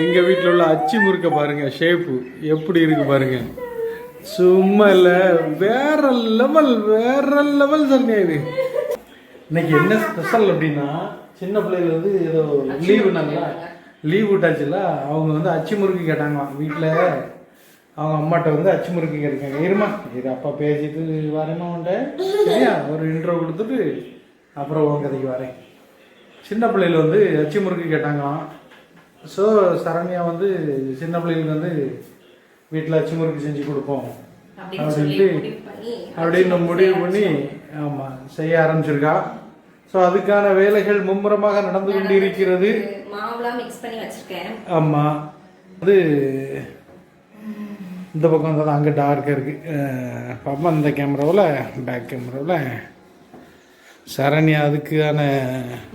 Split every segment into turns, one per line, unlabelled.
எங்க வீட்டில் உள்ள அச்சு முறுக்க பாருங்க ஷேப்பு எப்படி இருக்கு பாருங்க. சும்மா இல்லை வேற லெவல் வேற லெவல் சரணியா இது. இன்னைக்கு என்ன ஸ்பெஷல் அப்படின்னா சின்ன பிள்ளைகள் வந்து ஏதோ லீவுனாங்களா லீவ் விட்டாச்சுல அவங்க வந்து அச்சு முறுக்கு கேட்டாங்களாம். வீட்டில் அவங்க அம்மாட்ட வந்து அச்சு முறுக்கு கேட்டாங்க இருமா இது அப்பா பேசிட்டு வரேமா உன்ட்ட சரியா? ஒரு இன்ட்ரோ கொடுத்துட்டு அப்புறம் உன் கதைக்கு வரேன். சின்ன பிள்ளைகள் வந்து அச்சு முறுக்கு கேட்டாங்களாம். ஸோ சரண்யா வந்து சின்ன பிள்ளைகளுக்கு வந்து வீட்டில் அச்சு முறுக்கு செஞ்சு கொடுப்போம். அப்படின்ட்டு அப்படின்னு முடிவு பண்ணி ஆமாம் செய்ய ஆரம்பிச்சிருக்கா. ஸோ அதுக்கான வேலைகள் மும்முரமாக நடந்து கொண்டு இருக்கிறது ஆமாம் அது இந்த பக்கம் தான் அங்கே டார்க்காக இருக்குது பாப்பா இந்த கேமராவில் பேக் கேமராவில் சரண்யா அதுக்கான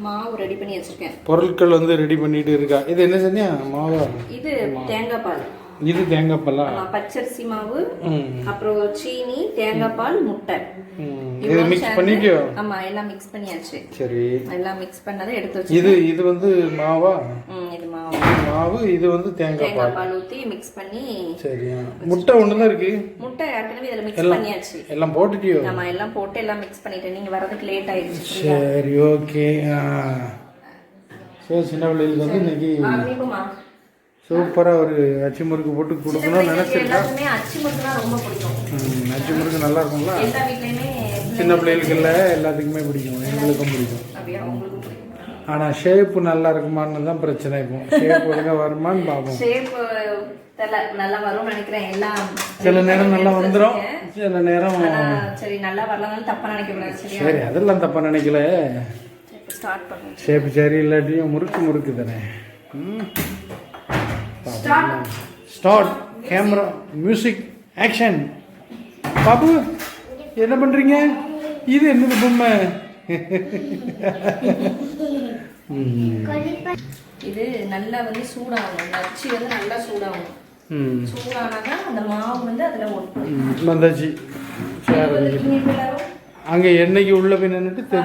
மாவு ரெடி பண்ணி வச்சிருக்கேன்.
பொருட்கள் வந்து ரெடி பண்ணிட்டு இருக்கா. இது என்ன சொன்னியா மாவா?
இது தேங்காய் பால்.
இது தேங்காய்
ஆமா, பச்சரிசி மாவு அப்புறம் சீனி தேங்காய் பால் முட்டை.
இது மிக்ஸ் பண்ணிக்கோ.
ஆமா எல்லாம் மிக்ஸ் பண்ணியாச்சு.
சரி.
எல்லாம் மிக்ஸ் பண்ணதை எடுத்து வச்சு
இது இது வந்து மாவா?
இது மாவு.
மாவு இது வந்து தேங்காய் பால்.
பால் ஊத்தி மிக்ஸ் பண்ணி
சரியா முட்டை ஒன்று தான் இருக்கு?
முட்டை ஏற்கனவே இதுல மிக்ஸ் பண்ணியாச்சு.
எல்லாம் போட்டுட்டியோ?
நம்ம எல்லாம் போட்டு எல்லாம் மிக்ஸ் பண்ணிட்டேன். நீங்க வரதுக்கு லேட் ஆயிடுச்சு
சரி ஓகே ஸோ சின்ன பிள்ளைகளுக்கு வந்து இன்னைக்கு சூப்பராக ஒரு அச்சு முறுக்கு போட்டு கொடுக்கணும்னு நினச்சிருக்கா?
எல்லாருக்குமே அச்சு
முறுக்கு நல்லா இருக்கும்ல? சின்ன பிள்ளைகளுக்கு இல்லை எல்லாத்துக்குமே பிடிக்கும். எங்களுக்கும் பிடிக்கும். ஆனால் ஷேப்பு நல்லா இருக்குமான்னு தான் பிரச்சனை இப்போ. ஷேப் ஒழுங்காக வருமான்னு பார்ப்போம் சில நேரம் நல்லா வந்துடும் சில நேரம்
சரி நல்லா வரலனாலும் தப்பா நினைக்க
சரி அதெல்லாம் தப்பாக நினைக்கல. ஷேப் சரி இல்லாட்டியும் முறுக்கு முறுக்கு தானே. ம்.
Start
start camera music action Babu என்ன பண்றீங்க? இது என்னது பொம்மை.
இது நல்லா வந்து சூடாகணும். அச்சு வந்து நல்லா சூடாகணும். சூடானாதான் அந்த மாவு வந்து அதுல ஒட்டும்.
வந்தாச்சு. அங்கே என்னைக்கு உள்ள போய் நின்றுட்டு
பாப்பா.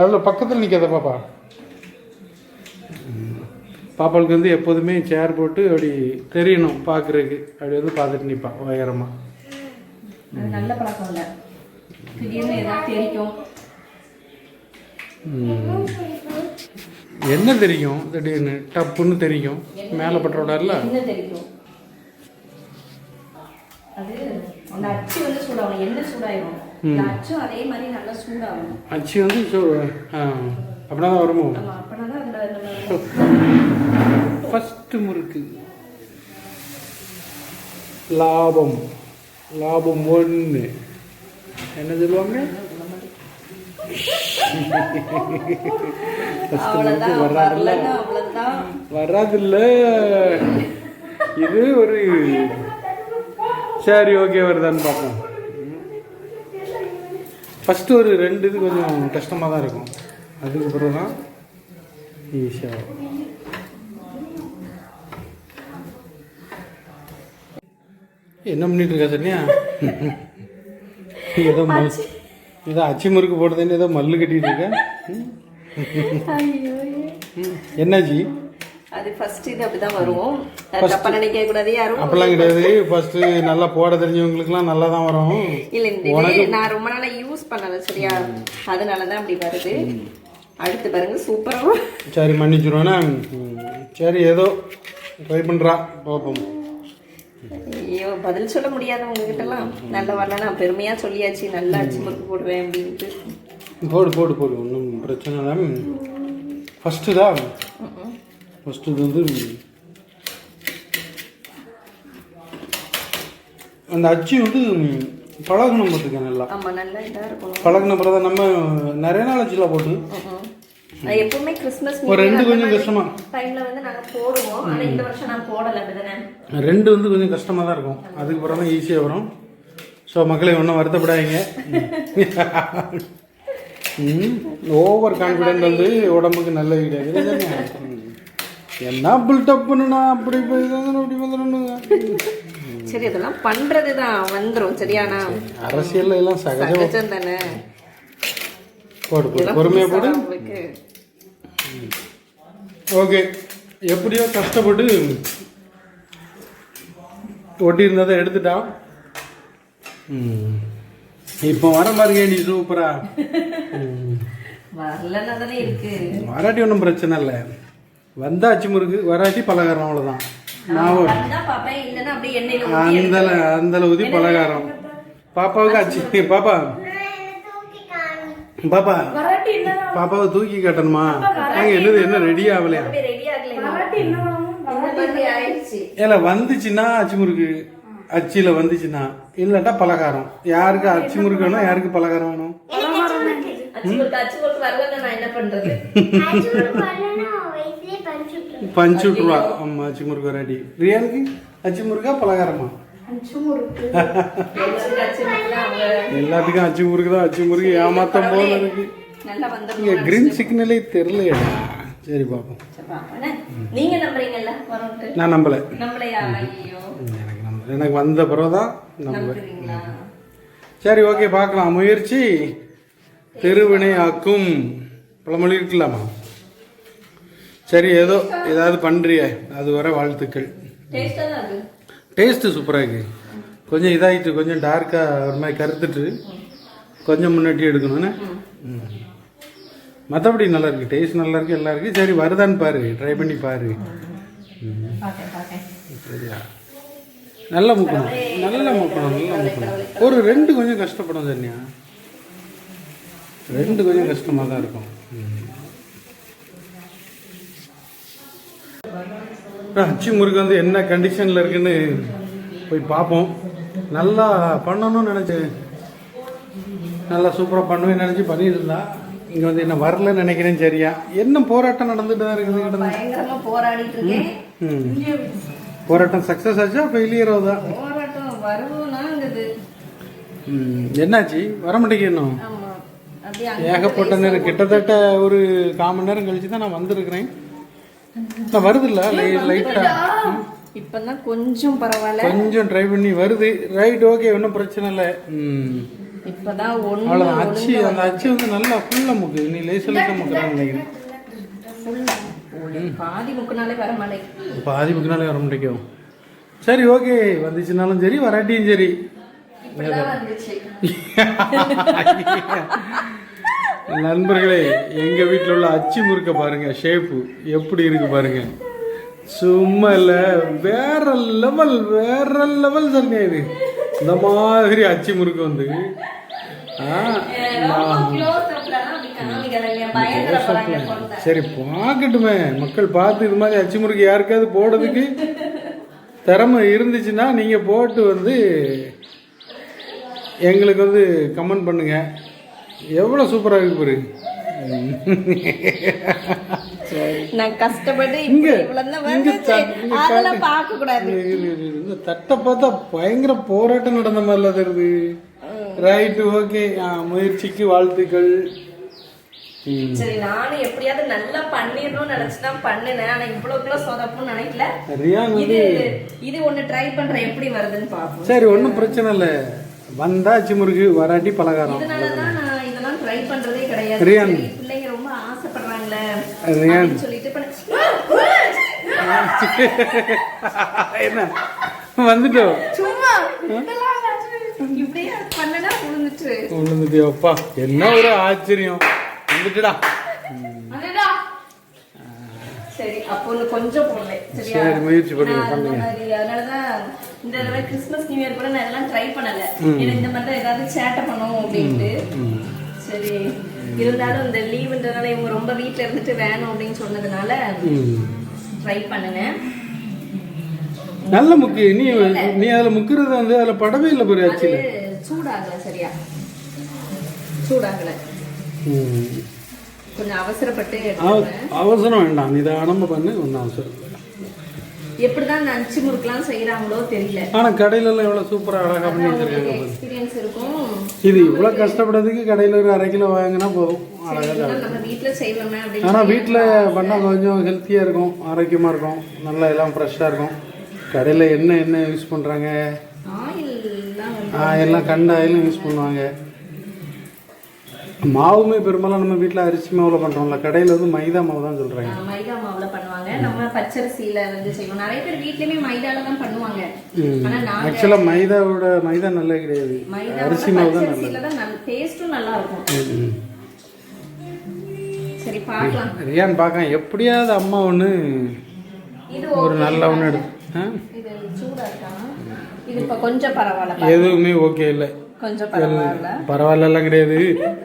அவ்வளோ பக்கத்தில் நிற்காத பாப்பா. பாப்பாளுக்கு வந்து எப்போதுமே சேர் போட்டு அப்படி தெரியணும் பார்க்குறதுக்கு அப்படி வந்து பார்த்துட்டு நிற்பான் உயரமாக
நல்ல பழக்கம் இல்ல. திடீர்னு ஏதாவது தெரிக்கும்.
ம். என்ன தெரியும்? திடீர்னு டப்புன்னு தெரியும். மேலே பட்டுறோடல
அச்சு வந்து சூடாகணும். எண்ணெய் சூடாயிரும். இந்த அச்சும் அதே மாதிரி நல்லா சூடாகணும்.
அச்சு வந்து அப்படின்னா தான் வருமோ?
தான் நம்ம
ஃபஸ்ட்டு முறுக்கு. லாபம். லாபம் ஒன்று என்ன சொல்லுவாங்க?
அவ்வளவுதான்
வராதுல்ல. இது ஒரு சரி ஓகே வருதான்னு பார்ப்போம். ஃபஸ்ட்டு ஒரு ரெண்டு இது கொஞ்சம் கஷ்டமாக தான் இருக்கும். அதுக்கு பிறகு தான் ஈஸியாக என்ன பண்ணிட்டு இருக்கா சன்யா? ஏதோ மல் ஏதோ அச்சி முறுக்கு போடுதுன்னு ஏதோ மல்லு கட்டிட்டு இருக்க. என்னாச்சு?
அது ஃபர்ஸ்ட் இது அப்படிதான் வரும். அது தப்பா நினைக்க கூடாது யாரும்
அப்பெல்லாம் கிடையாது. ஃபர்ஸ்ட் நல்லா போட தெரிஞ்சவங்களுக்குலாம் நல்லா தான் வரும்.
இல்ல நான் ரொம்ப நாளா யூஸ் பண்ணல சரியா? அதனாலதான் அப்படி வருது. அடுத்து பாருங்க சூப்பரா
சரி மன்னிச்சிருவேனா. சரி ஏதோ ட்ரை பண்ணுறா பார்ப்போம்
ஐயோ பதில் சொல்ல முடியாது உங்ககிட்ட எல்லாம் நல்ல வரல நான் பெருமையா சொல்லியாச்சு. நல்லா அச்சு முறுக்கு போடுவேன் அப்படின்ட்டு.
போடு போடு போடு. ஒன்றும் பிரச்சனை இல்லை ஃபஸ்ட்டு தான் ஃபஸ்ட்டு இது வந்து அந்த அச்சு வந்து பழகணும் பார்த்துக்க நல்லா பழகின பிறகு நம்ம நிறைய நாள் அச்சுலாம் போட்டு
எப்பவுமே கிறிஸ்மஸ்
ஒரு ரெண்டு கொஞ்சம் கஷ்டமா.
டைம்ல வந்து நாங்க போடுவோம். ஆனா இந்த வருஷம் நான் போடல அப்படிதானே?
ரெண்டு வந்து கொஞ்சம் கஷ்டமாக தான் இருக்கும். அதுக்கு பிறகு தான் ஈஸியாக வரும். ஸோ மக்களை ஒன்றும் வருத்தப்படாதீங்க. ஓவர் கான்ஃபிடென்ட் வந்து உடம்புக்கு நல்லது கிடையாது. என்ன? பில்டப் பண்ணுனா அப்படி அப்படி வந்துடணுங்க
சரி அதெல்லாம் பண்றதுதான் வந்துரும் சரியானா
அரசியல்ல எல்லாம் சகஜம்
தானே?
போடு போடு. பொறுமையாக போடு. ஓகே. எப்படியோ கஷ்டப்பட்டு ஒட்டி இருந்ததை எடுத்துட்டான். இப்போ வர பாருங்க நீ சூப்பரா. வராட்டி ஒன்றும் பிரச்சனை இல்லை. வந்தா அச்சு முறுக்கு வராட்டி பலகாரம் அவ்வளோதான் அந்த அந்த ஊதி பலகாரம். பாப்பாவுக்கு அச்சு பாப்பா. பாப்பா. பாப்பாவை தூக்கி காட்டணுமா? நாங்க என்னது என்ன ரெடி ஆகலையா? ஏல வந்துச்சுன்னா அச்சு முறுக்கு அச்சில வந்துச்சுன்னா. இல்லாட்டா பலகாரம். யாருக்கு அச்சு முறுக்கு வேணும் யாருக்கு பலகாரம் வேணும்? பஞ்சு விட்டுருவா. ஆமா அச்சு முறுக்கு வராட்டி. ரியானுக்கு அச்சு முறுக்கா பலகாரமா? எல்லாத்துக்கும் அச்சு முறுக்கு தான். அச்சு முறுக்கு ஏமாத்தம் போல இருக்கு.
நல்லா வந்த
இங்க கிரீன் சிக்னலே தெரியலையடா சரி பாப்போம்.
சரி, பாப்போண்ணே. நீங்க நம்புறீங்கல்ல
நான் நம்பல.
ஐயோ
எனக்கு நம்பல எனக்கு வந்த பிறகுதான் நம்புவேன்.
நம்புறீங்களா?
சரி ஓகே பார்க்கலாம். முயற்சி திருவினை ஆக்கும் பழமொழி இருக்கலாமா சரி ஏதோ ஏதாவது பண்றியே. அது வர வாழ்த்துக்கள்.
தான்
டேஸ்ட்டு சூப்பராக இருக்கு. கொஞ்சம் இதாகிட்டு கொஞ்சம் டார்க்காக ஒரு மாதிரி கருத்துட்டு கொஞ்சம் முன்னாடி எடுக்கணும்னு மற்றபடி நல்லா இருக்கு டேஸ்ட் நல்லா இருக்கு எல்லாம் இருக்கு சரி வருதான்னு பாரு ட்ரை பண்ணி பாரு. சரியா? நல்லா முக்கணும். நல்லா முக்கணும் நல்லா முக்கணும். ஒரு ரெண்டு கொஞ்சம் கஷ்டப்படும் தனியா ரெண்டு கொஞ்சம் கஷ்டமாக தான் இருக்கும். அச்சு முறுக்கு வந்து என்ன கண்டிஷனில் இருக்குன்னு போய் பார்ப்போம். நல்லா பண்ணணும்னு நினச்சேன். நல்லா சூப்பராக பண்ணுவேன்னு நினச்சி பண்ணிட்டு இருந்தா. இங்கே வந்து என்ன வரலன்னு நினைக்கிறேன் சரியா? என்ன போராட்டம் நடந்துட்டு தான் இருக்குது
போராடிட்டு இருக்கேன்.
போராட்டம் சக்ஸஸ் ஆச்சா ஃபெயிலியர் ஆகுதா
போராட்டம் வருவோம்னாங்குது
என்னாச்சு? வர மாட்டேங்க இன்னும்?
ஆமா. அப்படியே அங்க
ஏகப்பட்ட நேரம் கிட்டத்தட்ட ஒரு கால் மணி நேரம் கழிச்சு தான் நான் வந்திருக்கிறேன். நான் வருது இல்லை லைட்டாக
இப்பதான் கொஞ்சம் பரவாயில்ல.
கொஞ்சம் ட்ரை பண்ணி வருது. ரைட் ஓகே ஒன்றும் பிரச்சனை இல்லை. ம்.
இப்பதான்
அவ்வளோதான் அச்சு அந்த அச்சு வந்து நல்லா ஃபுல்லாக முக்கு. நீ லேச லேசாக முக்குறான்னு நினைக்கிறேன்.
பாதி முக்குனாலே வர மாட்டேங்குது.
பாதி முக்கினாலே வர மாட்டேங்கும் சரி ஓகே. வந்துச்சுனாலும் சரி வராட்டியும் சரி. நண்பர்களே எங்க வீட்டில் உள்ள அச்சு முறுக்க பாருங்க ஷேப்பு எப்படி இருக்கு பாருங்க. சும்மா இல்ல வேற லெவல் வேற லெவல் சரணியா இது இந்த மாதிரி அச்சு முறுக்கு வந்து சரி பார்க்கட்டுமே. மக்கள் பார்த்து இது மாதிரி அச்சு முறுக்கு யாருக்காவது போடுறதுக்கு திறமை இருந்துச்சுன்னா நீங்க போட்டு வந்து எங்களுக்கு வந்து கமெண்ட் பண்ணுங்க. எவ்வளோ சூப்பராக இருக்கு பாரு.
நான் கஷ்டப்பட்டு
இங்க. இந்த தட்டை பார்த்தா பயங்கர போராட்டம் நடந்த மாதிரிலாம் தெரியுது. ரைட்டு ஓகே முயற்சிக்கு வாழ்த்துக்கள்.
சரி நானும் எப்படியாவது நல்லா பண்ணிடணும்னு நினைச்சுதான் பண்ணினேன். ஆனா இவ்வளவுக்குள்ள சொதப்புன்னு நினைக்கல. இது இது ஒண்ணு ட்ரை பண்றேன். எப்படி வருதுன்னு பாப்போம்
சரி ஒன்றும் பிரச்சனை இல்லை. வந்தா அச்சு முறுக்கு வராட்டி பலகாரம்.
இதனாலதான் நான் இதெல்லாம் ட்ரை பண்றதே கிடையாது.
ரியான்.
பிள்ளைங்க ரொம்ப ஆசைப்படுறாங்களே.
ரியான்.
சொல்லிட்டு
என்ன? வந்துட்டோம்
சும்மா இப்படியே பண்ணனா விழுந்துட்டு
விழுந்துட்டு அப்பா என்ன ஒரு ஆச்சரியம். வந்துட்டுடா.
சரி அப்போ கொஞ்சம் போடல சரியா?
முயற்சி பண்ணுங்க, பண்ணுங்க.
அதனாலதான் இந்த தடவை கிறிஸ்மஸ் நியூ இயர் கூட நான் இதெல்லாம் ட்ரை பண்ணல. ஏன்னா இந்த மாதிரி ஏதாவது சேட்டை பண்ணுவோம் அப்படின்ட்டு. சரி இருந்தாலும் இந்த லீவுன்றதுனால இவங்க ரொம்ப வீட்ல இருந்துட்டு வேணும் அப்படின்னு சொன்னதுனால. ட்ரை பண்ணுனேன்.
நல்ல முக்கு நீ நீ அதில் முக்கிறது வந்து அதில் படவே இல்லை பாரு
அது
அச்சில்
சூடாகல சரியா? சூடாகல. கொஞ்சம் அவசரப்பட்டு.
அவசரம் வேண்டாம். நிதானமாக பண்ணு ஒன்றும் அவசரம்
எப்படிதான் இந்த அச்சு முறுக்கெல்லாம் செய்யறாங்களோ தெரியல.
ஆனால் கடையிலலாம் எவ்வளோ சூப்பராக அழகாக பண்ணி வச்சிருக்காங்க பாரு.
எக்ஸ்பீரியன்ஸ் இருக்கும்.
இது இவ்வளோ கஷ்டப்படுறதுக்கு கடையில் ஒரு அரை கிலோ வாங்கினா போதும். அழகாக
நம்ம வீட்ல செய்வோமே அப்படின்னு
ஆனால் வீட்டில் பண்ணால் கொஞ்சம் ஹெல்த்தியாக இருக்கும் ஆரோக்கியமாக இருக்கும். நல்லா எல்லாம் ஃப்ரெஷ்ஷாக இருக்கும். கடையில் என்ன என்ன யூஸ் பண்ணுறாங்க எல்லாம் கண்ட ஆயிலும் யூஸ் பண்ணுவாங்க. மாவுமே பெரும்பாலும் நம்ம வீட்டில் அரிசி மாவில் பண்ணுறோம்ல கடையில் வந்து மைதா மாவு தான் சொல்கிறாங்க
மைதா மாவுல பண்ணுவாங்க. நம்ம பச்சரிசியில வந்து செய்வோம். நிறைய பேர் வீட்லயுமே மைதால தான் பண்ணுவாங்க.
ஆக்சுவலாக மைதாவோட மைதா நல்லது கிடையாது. அரிசி மாவு தான்
நல்ல டேஸ்டும் நல்லா இருக்கும். சரி பார்க்கலாம்.
ரியான் பார்க்க எப்படியாவது அம்மா ஒன்று ஒரு. நல்ல ஒன்று எடு ஆ?
இது சூடா இருக்கா? இது இப்ப கொஞ்சம் பரவாயில்ல
எதுவுமே ஓகே இல்லை.
கொஞ்சம் பரவாயில்ல.
பரவாயில்லலாம் கிடையாது.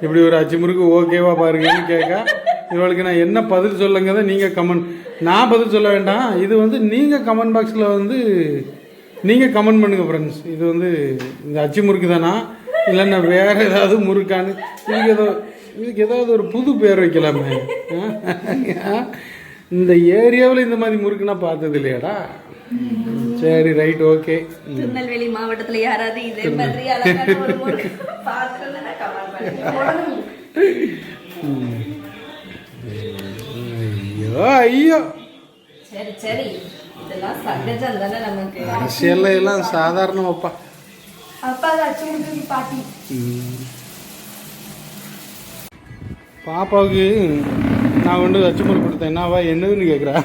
இப்படி ஒரு அச்சு முறுக்கு ஓகேவா பாருங்கன்னு கேட்க? இவளுக்கு நான் என்ன பதில் சொல்லுங்க நீங்கள் கமெண்ட் நான் பதில் சொல்ல வேண்டாம். இது வந்து நீங்கள் கமெண்ட் பாக்ஸில் வந்து நீங்கள் கமெண்ட் பண்ணுங்க ஃப்ரெண்ட்ஸ் இது வந்து இந்த அச்சு முறுக்கு தானா? இல்லைன்னா வேற ஏதாவது முறுக்கான்னு. இதுக்கு ஏதோ இதுக்கு ஏதாவது ஒரு புது பேர் வைக்கலாமே? இந்த ஏரியாவில் இந்த மாதிரி முறுக்குனா பார்த்தது இல்லையாடா? சரி ரைட் ஓகே
திருநெல்வேலி மாவட்டத்துல யாராவது இதே மாதிரி அழகான ஒரு கமெண்ட் பண்ணுங்க.
ஐயோ ஐயோ.
சரி சரி. இதெல்லாம் சகஜம் தானே நமக்கு.
அரசியல்ல எல்லாம் சாதாரணமாப்பா
அப்பா. பாட்டி.
பாப்பாவுக்கு நான் கொண்டு முறுக்கு கொடுத்தேன். என்னவா என்னதுன்னு கேட்குறா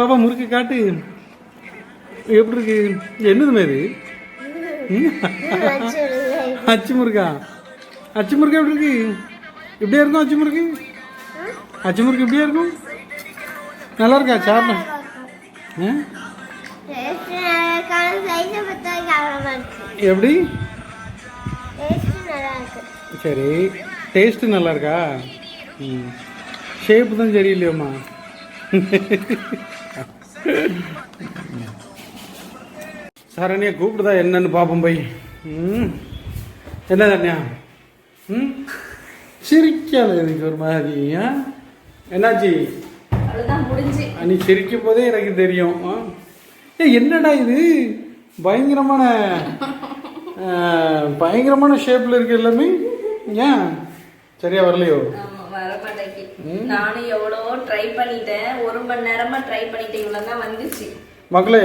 பாப்பா முறுக்கு காட்டு. எப்படி இருக்கு? என்னதுமே இது? அச்சு முறுக்கா? அச்சு முருகா எப்படி இருக்கு? இப்படியே இருக்கும் அச்சு முறுக்கு? அச்சு முறுக்கு இப்படியே இருக்கும்? நல்லா இருக்கா? சாப்பிட. எப்படி? சரி. டேஸ்ட்டு நல்லா இருக்கா? ம். ஷேப்பு தான் சரியில்லையோம்மா. சரணியா கூப்பிடுதா என்னன்னு பார்ப்போம் போய். ம். என்ன தண்ணியா ம்? சிரிக்காத எனக்கு ஒரு மாதிரி? என்னாச்சு? நீ சிரிக்கும் போதே எனக்கு தெரியும்? ஏய் என்னடா இது? பயங்கரமான பயங்கரமான ஷேப்பில் இருக்கு எல்லாமே. ஏன்? சரியா வரலையோ?
நானும் எவ்வளவோ ட்ரை பண்ணிட்டேன். ஒரு மணி நேரமா ட்ரை பண்ணிட்டேன். தான் வந்துச்சு.
மக்களே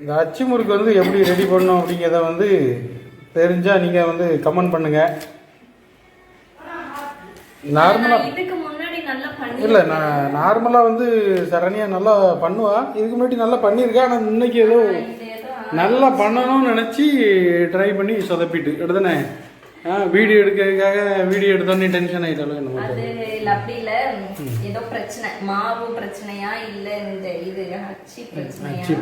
இந்த அச்சு முறுக்கு வந்து எப்படி ரெடி பண்ணணும் அப்படிங்கிறத வந்து தெரிஞ்சால் நீங்கள் வந்து கமெண்ட் பண்ணுங்கள் நார்மலாக
இதுக்கு முன்னாடி நல்லா பண்ணி
இல்லை நான் நார்மலாக வந்து சரணியா நல்லா பண்ணுவா. இதுக்கு முன்னாடி நல்லா பண்ணியிருக்கா. ஆனால் இன்னைக்கு ஏதோ நல்லா பண்ணணும்னு நினச்சி ட்ரை பண்ணி சொதப்பிட்டு. எடுத்தானே ஆ வீடியோ எடுக்கிறதுக்காக வீடியோ எடுத்தோன்னே டென்ஷன் ஆகிட்டாலும் என்ன
அது இல்ல அப்படி இல்ல. ஏதோ பிரச்சனை. மாவு பிரச்சனையா இல்ல இந்த இது அச்சி பிரச்சனையா?
அச்சு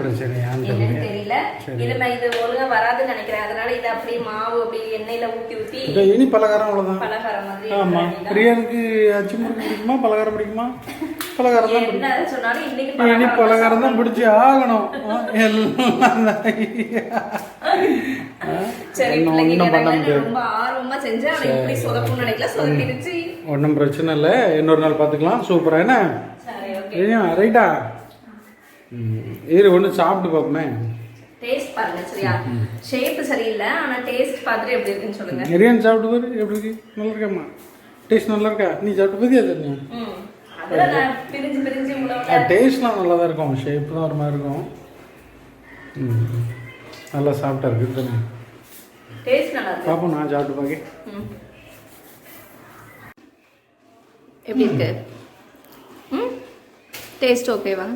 என்னன்னு தெரியல. இது நான் இது ஒழுங்கா வராதுன்னு நினைக்கிறேன். அதனால இது அப்படியே மாவு அப்படியே எண்ணெயில ஊத்தி ஊத்தி
இனி பலகாரம் அவ்வளோதான்
பலகாரம் மாதிரி
ஆமாம் பிரியாணிக்கு அச்சு முறுக்கு பிடிக்குமா? பலகாரம் பிடிக்குமா? பலகாரம் தான் இனி
பலகாரம்
தான் பிடிச்சி ஆகணும். எல்லாம் ஒன்றும் ஒன்றும் பண்ண முடியாது. பிரச்சனை இல்லை. இன்னொரு நாள் பார்த்துக்கலாம். சூப்பரா என்ன? ரைட்டா? இரு ஒன்று சாப்பிட்டு பார்ப்போமே.
டேஸ்ட் பாருங்க சரியா? ஷேப் சரியில்லை ஆனா டேஸ்ட் பார்த்துட்டு எப்படி இருக்குன்னு சொல்லுங்க.
பிரியாணி சாப்பிட்டு பாரு எப்படி இருக்கு? நல்லா இருக்காம்மா. டேஸ்ட் நல்லா இருக்கா? நீ சாப்பிட்டு பார்த்தியா தண்ணி
ம். அதெல்லாம் நான் பிரிஞ்சு
டேஸ்ட்லாம் நல்லா தான் இருக்கும். ஷேப் தான் ஒரு மாதிரி இருக்கும். ம். நல்லா சாப்பிட்டா இருக்கு தண்ணி
டேஸ்ட் நல்லா இருக்கு.
நான் சாப்பிட்டு பார்க்க
ம். எப்படி இருக்கு? ம்? டேஸ்ட் ஓகேவா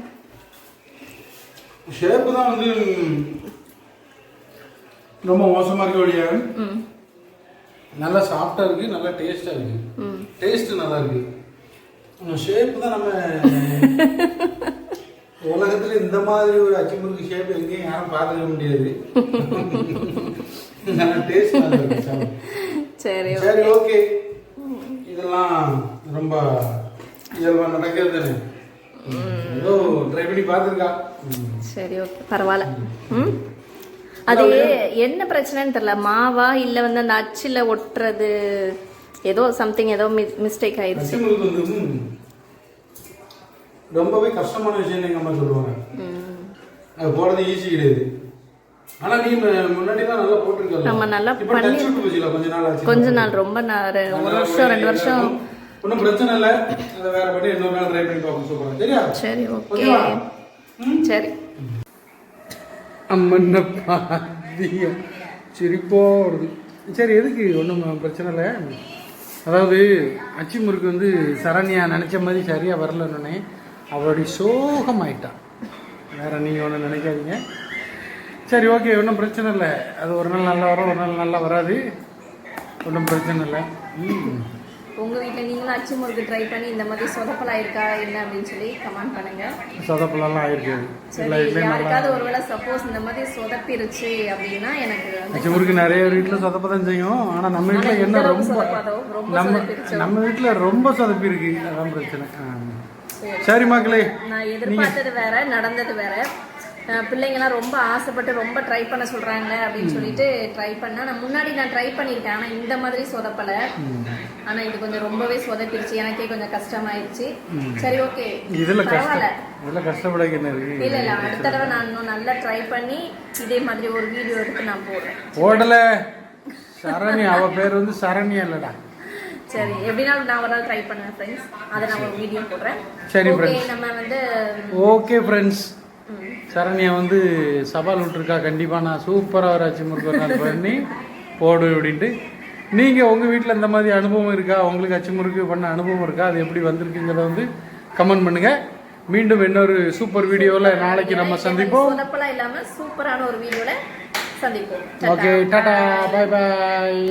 ஷேப்பு தான் வந்து ரொம்ப மோசமாக இருக்க வழியா
ம்.
நல்லா சாஃப்டாக இருக்கு நல்லா டேஸ்ட்டாக இருக்கு.
ம்.
டேஸ்ட் நல்லா இருக்கு. ஷேப் தான் நம்ம உலகத்துல இந்த மாதிரி ஒரு அச்சுமுறுக்கு ஷேப் எங்கேயும் யாரும் பார்த்துக்க முடியாது.
சரி
சரி ஓகே இதெல்லாம் ரொம்ப இயல்பா நடக்கிறது ஏதோ ட்ரை பண்ணி பார்த்துருக்கா.
சரி ஓகே பரவாயில்ல. ம். அது என்ன பிரச்சனைன்னு தெரியல. மாவா இல்ல வந்து அந்த அச்சில் ஒட்டுறது? ஏதோ சம்திங் ஏதோ மிஸ்டேக் ஆயிடுச்சு.
ரொம்பவே கஷ்டமான விஷயம் எங்க அம்மா சொல்லுவாங்க. அது போடுறது ஈஸி கிடையாது. ஆனா நீ முன்னாடி தான் நல்லா போட்டிருக்கல
நம்ம நல்லா பண்ணி-
கொஞ்ச நாள் ஆச்சு.
கொஞ்ச நாள் ரொம்ப நா- ரெ- ஒரு வருஷம் ரெண்டு வருஷம்.
ஒன்றும் பிரச்சனை இல்லை. அதை வேற பண்ணி இன்னொரு நாள் ட்ரை பண்ணி சூப்பரா சரியா?
சரி ஓகே? சரி.
அம்மன்ன பாத்தியம். சிரிப்போ சரி எதுக்கு? ஒன்றும் பிரச்சனை இல்லை. அதாவது அச்சிமுருக்கு வந்து சரண்யா நினச்ச மாதிரி சரியாக வரலன்னொன்னே அவருடைய சோகமாயிட்டான். வேற நீங்கள் ஒன்றும் நினைக்காதீங்க. சரி ஓகே ஒன்றும் பிரச்சனை இல்லை. அது ஒரு நாள் நல்லா வரும் ஒரு நாள் நல்லா வராது. ஒன்றும் பிரச்சனை இல்லை. ம்.
உங்க வீட்ல நீங்களும் அச்சு முறுக்கு ட்ரை பண்ணி இந்த மாதிரி சொதப்பலா இருக்கா என்ன அப்படின்னு சொல்லி கமெண்ட் பண்ணுங்க.
சொதப்பலாம் ஆயிருக்காது எல்லா
சரி யாருக்காவது ஒருவேளை சப்போஸ் இந்த மாதிரி சொதப்பிருச்சு அப்படின்னா எனக்கு
அச்சி முறுக்கு நிறைய வீட்டில் சொதப்ப தான் செய்யும். ஆனால் நம்ம வீட்டில் என்ன ரொம்ப நம்ம. நம்ம வீட்டில் ரொம்ப சொதப்பி இருக்கு அதான் பிரச்சனை. சரி. மக்களே
நான் எதிர்பார்த்தது வேற நடந்தது வேற. அஹ் பிள்ளைங்கலாம் ரொம்ப ஆசைப்பட்டு ரொம்ப ட்ரை பண்ண சொல்றாங்க அப்படின்னு சொல்லிட்டு ட்ரை பண்ணா நான் முன்னாடி நான் ட்ரை பண்ணியிருக்கேன். ஆனா இந்த மாதிரி சொதப்பல. ஆனா இது கொஞ்சம் ரொம்பவே சொதப்பிருச்சு எனக்கே கொஞ்சம் கஷ்டமாயிருச்சு. சரி ஓகே.
இதில்
பரவாயில்ல.
இதில்
இல்ல இல்ல. அடுத்த தடவை நான் இன்னும் நல்லா ட்ரை பண்ணி இதே மாதிரி ஒரு வீடியோ எடுத்து நான் போடுறேன்.
ஓடல சரண்யா. அவ பேர் வந்து சரண்யா இல்லடா.
சரி எப்படினாலும் நான் ஒரு நாள் ட்ரை பண்ணுவேன் ஃப்ரெண்ட்ஸ் அதை நான் ஒரு வீடியோ போடுறேன்.
சரி
ஓகே. நம்ம வந்து
ஓகே ஃப்ரெண்ட்ஸ் சரண்யா வந்து சவால் விட்டுருக்கா கண்டிப்பாக நான் சூப்பராக ஒரு அச்சு முறுக்கு பண்ணி போடு அப்படின்ட்டு. நீங்கள் உங்கள் வீட்டில் இந்த மாதிரி அனுபவம் இருக்கா? உங்களுக்கு அச்சு முறுக்கு பண்ண அனுபவம் இருக்கா? அது எப்படி வந்திருக்குங்கிறத வந்து கமெண்ட் பண்ணுங்கள் மீண்டும் இன்னொரு சூப்பர் வீடியோவில் நாளைக்கு நம்ம சந்திப்போம்.
சூப்பரான ஒரு வீடியோல சந்திப்போம்.
ஓகே டாடா பாய் பாய்